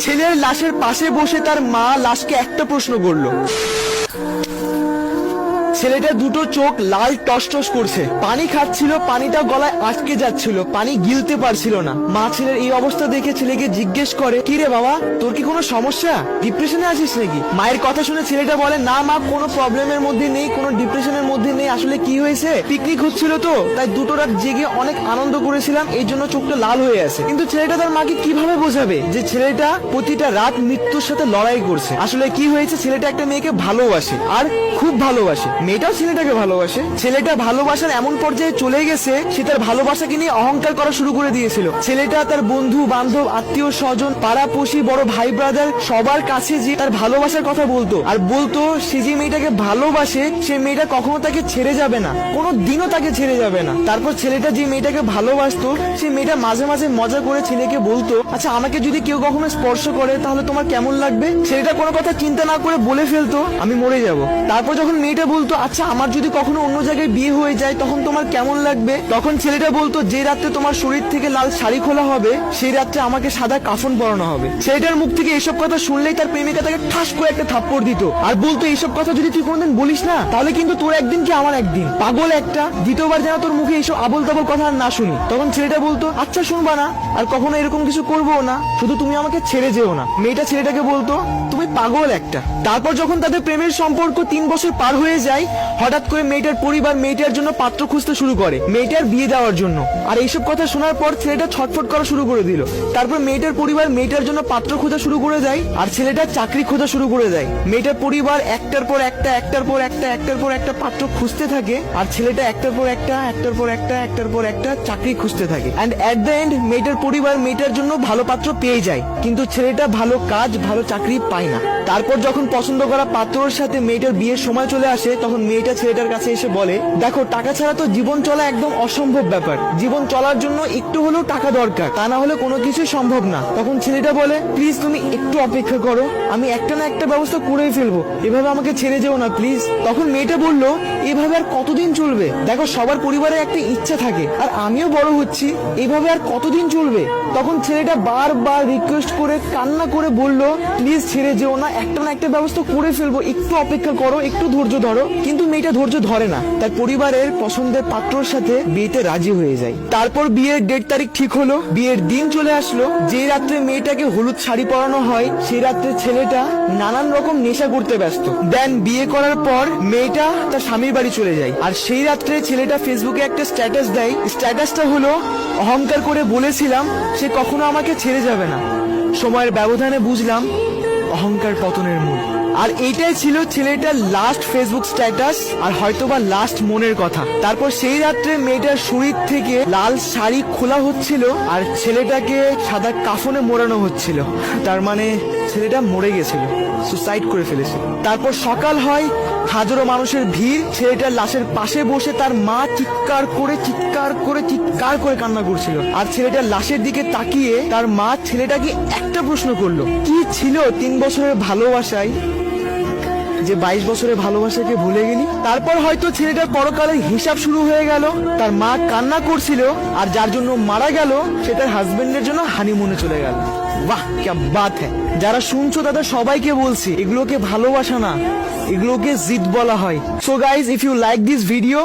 ছেলের লাশের পাশে বসে তার মা লাশকে একটা প্রশ্ন করল। ছেলেটা দুটো চোখ লাল টসটস করছে। পানি খাচ্ছিল, পানিটা গলায় আটকে যাচ্ছিল, পানি গিলতে পারছিল না। মা ছেলের এই অবস্থা দেখে ছেলেকে জিজ্ঞেস করে, কি রে বাবা, তোর কি কোনো সমস্যা? ডিপ্রেশনে আছিস নাকি? মায়ের কথা শুনে ছেলেটা বলে, না মা, কোনো প্রবলেমের মধ্যে নেই, কোনো ডিপ্রেশনের মধ্যে নেই। আসলে কি হয়েছে? পিকনিক হচ্ছিল তো, তাই দুটো রাত জেগে অনেক আনন্দ করেছিলাম, এই জন্য চোখটা লাল হয়ে আছে। কিন্তু ছেলেটা তার মাকে কীভাবে বোঝাবে যে ছেলেটা প্রতিটা রাত মৃত্যুর সাথে লড়াই করছে? আসলে কি হয়েছে? ছেলেটা একটা মেয়েকে ভালোবাসে, আর খুব ভালোবাসে। মেয়েটাও ছেলেটাকে ভালোবাসে। ছেলেটা ভালোবাসার এমন পর্যায়ে চলে গেছে, সে তার ভালোবাসাকে নিয়ে অহংকার করা শুরু করে দিয়েছিল। ছেলেটা তার বন্ধু, বান্ধব, আত্মীয়, স্বজন পাড়াপড়শি বড় ভাই ব্রাদার সবার কাছে যে তার ভালোবাসার কথা বলতো। আর বলতো, সে যে মেয়েটাকে ভালোবাসে, সে মেয়েটা কখনো তাকে ছেড়ে যাবে না। কোনো দিনও তাকে ছেড়ে যাবে না। তারপর ছেলেটা যে মেয়েটাকে ভালোবাসতো, সে মেয়েটা মাঝে মাঝে মজা করে ছেলেকে বলতো আচ্ছা আমাকে যদি কেউ কখনো স্পর্শ করে, তাহলে তোমার কেমন লাগবে? ছেলেটা কোনো কথা চিন্তা না করে বলে ফেলতো, আমি মরে যাব। তারপর যখন মেয়েটা বলতো আচ্ছা আমার যদি কখনো অন্য জায়গায় বিয়ে হয়ে যায়, তখন তোমার কেমন লাগবে? তখন ছেলেটা বলতো, যে রাত্রে তোমার শরীর থেকে লাল শাড়ি খোলা হবে, সেই রাত্রে আমাকে সাদা কাফন পরানো হবে। ছেলেটার মুখ থেকে এসব কথা শুনলেই তার প্রেমিকা তাকে ঠাস করে একটা থাপ্পড় দিত। আর বলতো এইসব কথা যদি তুই কোনোদিন বলিস না, তাহলে কিন্তু তোর একদিন কি আমার একদিন? পাগল একটা, দ্বিতীয়বার যেন তোর মুখে এইসব আবল তাবল কথা না শুনি। তখন ছেলেটা বলতো আচ্ছা শুনবা না, আর কখনো এরকম কিছু করব না, শুধু তুমি আমাকে ছেড়ে যেও না। মেয়েটা ছেলেটাকে বলতো, তুমি পাগল একটা। তারপর যখন তাদের প্রেমের সম্পর্ক তিন বছর পার হয়ে যায় হঠাৎ করে মেয়েটার পরিবার মেয়েটার জন্য পাত্র খুঁজতে শুরু করে মেয়েটার বিয়ে দেওয়ার জন্য। আর এইসব কথা শোনার পর ছেলেটা ছটফট করা শুরু করে দিল। তারপর মেয়েটার পরিবার মেয়েটার জন্য পাত্র খোঁজা শুরু করে দেয়, আর ছেলেটা চাকরি খোঁজা শুরু করে দেয়। মেয়েটার পরিবার একটার পর একটা, একটার পর একটা, একটার পর একটা পাত্র খুঁজতে থাকে, আর ছেলেটা একটার পর একটা, একটার পর একটা, একটার পর একটা চাকরি খুঁজতে থাকে। অ্যান্ড এট দ্য এন্ড মেয়েটার পরিবার মেয়েটার জন্য ভালো পাত্র পেয়ে যায়, কিন্তু ছেলেটা ভালো কাজ, ভালো চাকরি পায় না। তারপর যখন পছন্দ করা পাত্রর সাথে মেয়েটার বিয়ের সময় চলে আসে, তখন মেয়েটা ছেলেটার কাছে এসে বলে, দেখো, টাকা ছাড়া তো জীবন চলা একদম অসম্ভব ব্যাপার। জীবন চলার জন্য একটু হলেও টাকা দরকার, তা না হলে কোনো কিছু সম্ভব না। তখন ছেলেটা বলে, প্লিজ তুমি একটু অপেক্ষা করো, আমি একটা না একটা ব্যবস্থা করেই ফেলব, এভাবে আমাকে ছেড়ে যেও না, প্লিজ। তখন মেয়েটা বলল, এভাবে আর কতদিন চলবে? দেখো, সবার পরিবারে একটা ইচ্ছা থাকে, আর আমিও বড় হচ্ছি, এভাবে আর কতদিন চলবে? তখন ছেলেটা বারবার রিকোয়েস্ট করে, কান্না করে বলল, প্লিজ ছেড়ে যেও না, একটা না একটা ব্যবস্থা করে ফেলব, একটু অপেক্ষা করো, একটু ধৈর্য ধরো। কিন্তু মেয়েটা ধৈর্য ধরে না। তার পরিবারের পছন্দের পাত্রর সাথে বিয়েতে রাজি হয়ে যায়। তারপর বিয়ের ডেট তারিখ ঠিক হলো। বিয়ের দিন চলে আসলো। যে রাত্রে মেয়েটাকে হলুদ শাড়ি পরানো হয় সেই রাত্রে ছেলেটা নানান রকম নেশা করতে ব্যস্ত। দেন বিয়ে করার পর মেয়েটা তার স্বামীর বাড়ি চলে যায়। আর সেই রাত্রে ছেলেটা ফেসবুকে একটা স্ট্যাটাস দেয়। স্ট্যাটাসটা হলো, অহংকার করে বলেছিলাম, সে কখনো আমাকে ছেড়ে যাবে না। সময়ের ব্যবধানে বুঝলাম অহংকার পতনের মূল। আর এইটাই ছিল ছেলেটার লাস্ট ফেসবুক স্ট্যাটাস আর হয়তোবা লাস্ট মনের কথা। তারপর সেই রাত্রে মেয়েটার শরীর থেকে লাল শাড়ি খোলা হচ্ছিল আর ছেলেটাকে সাদা কাফনে মোড়ানো হচ্ছিল। তার মানে ছেলেটা মরে গেছিল সুসাইড করে ফেলেছিল তারপর সকাল হয়, হাজারো মানুষের ভিড় ছেলেটার লাশের পাশে বসে তার মা চিৎকার করে চিৎকার করে চিৎকার করে কান্না করছিল। আর ছেলেটার লাশের দিকে তাকিয়ে তার মা ছেলেটাকে একটা প্রশ্ন করল, কি ছিল তিন বছরের ভালোবাসায়, যে বাইশ বছরের ভালোবাসাকে ভুলে গেলি। তারপর হয়তো ছেলেটার পরকালের হিসাব শুরু হয়ে গেল, তার মা কান্না করছিল, আর যার জন্য মারা গেল, সে তার হাজবেন্ডের জন্য হানিমুনে চলে গেল। বাহ, ক্যা বাত হ্যাঁ যারা শুনছো তাদের সবাইকে বলছি, এগুলোকে ভালোবাসা না, এগুলোকে জিদ বলা হয়। So guys if you like this video